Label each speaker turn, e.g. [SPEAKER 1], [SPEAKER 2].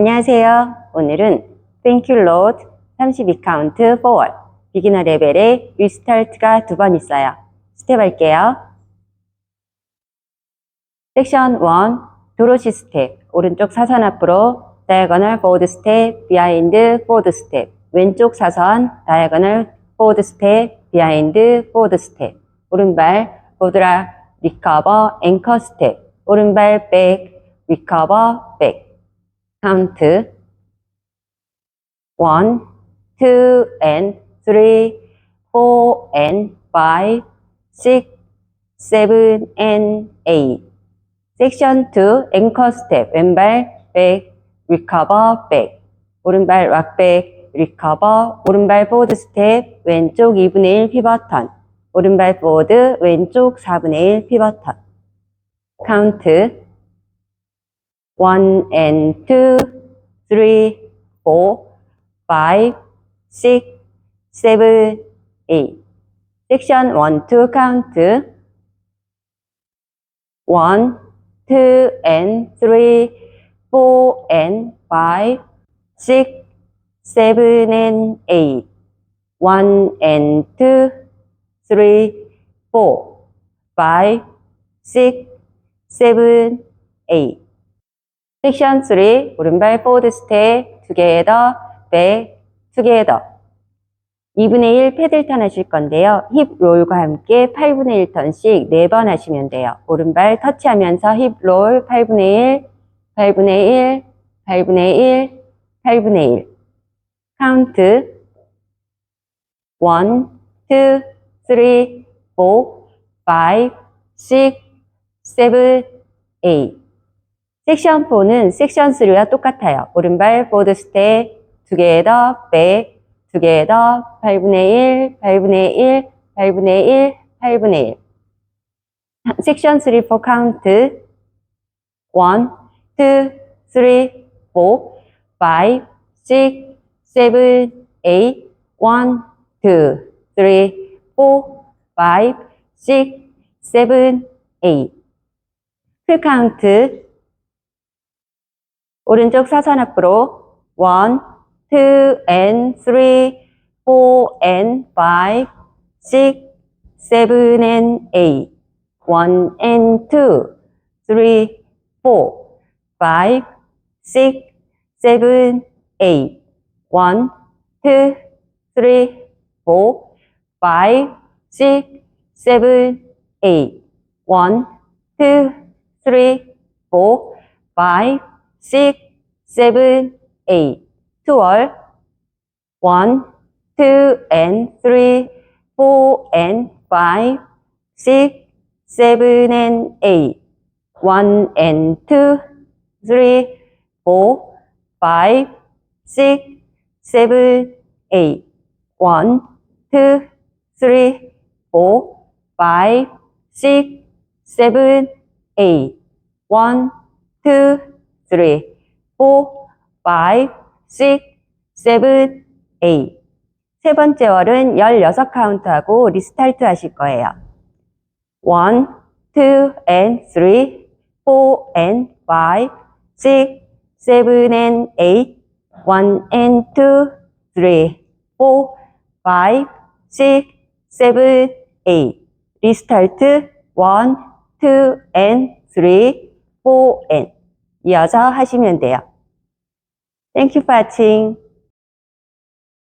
[SPEAKER 1] 안녕하세요. 오늘은 Thank you Lord. 32카운트 forward. 비기너 레벨의 리스타트가 두 번 있어요. 스텝 할게요. 섹션 1 도로시 스텝. 오른쪽 사선 앞으로 다이아고널 포워드 스텝 비하인드 포워드 스텝 왼쪽 사선 다이아고널 포워드 스텝 비하인드 포워드 스텝 오른발 보드라 리커버 앵커 스텝 오른발 백 리커버 백 카운트. 1, 2 and 3, 4 and 5, 6, 7 and 8 섹션 2 앵커 스텝. 왼발 백 리커버 백. 오른발 락백 리커버. 오른발 포워드 스텝 왼쪽 2분의 1 피벗턴. 오른발 포워드 왼쪽 4분의 1 피벗턴. 카운트 1 and 2, 3, 4, 5, 6, 7, 8. Section 1, 2 count two. 1, 2 and 3, 4 and 5, 6, 7 and 8. 1 and 2, 3, 4, 5, 6, 7, 8. 섹션 3 오른발 포워드 스텝 투게더 백 투게더 2분의 1 패들턴 하실 건데요. 힙 롤과 함께 8분의 1턴씩 4번 하시면 돼요. 오른발 터치하면서 힙 롤 8분의 1, 8분의 1, 8분의 1, 8분의 1. 카운트 1, 2, 3, 4, 5, 6, 7, 8. 섹션 4는 섹션 3와 똑같아요. 오른발 보드 스텝 투게더 백 투게더 8분의 1, 8분의 1, 8분의 1, 8분의 1. 섹션 3 for count 1, 2, 3, 4, 5, 6, 7, 8, 1, 2, 3, 4, 5, 6, 7, 8. 풀 카운트 오른쪽 사선 앞으로 1, 2 and 3, 4 and 5, 6, 7 and 8, 1 and 2, 3, 4, 5, 6, 7, 8, 1, 2, 3, 4, 5, 6, 7, 8, 1, 2, 3, 4, 5, six, seven, eight. 12, 1, 2, and 3, 4, and 5, 6, 7, and 8, 1, and 2, 3, 4, 5, 6, 7, 8, 1, 2, 3, 4, 5, 6, 7, 8, 1, 2, three, four, five, six, seven, eight. 세 번째 월은 16 카운트하고 리스타트 하실 거예요. one, two, and three, four, and five, six, seven, and eight, one, and two, three, four, five, six, seven, eight. 리스타트 one, and three, four, and 이어서 하시면 돼요. Thank you for watching.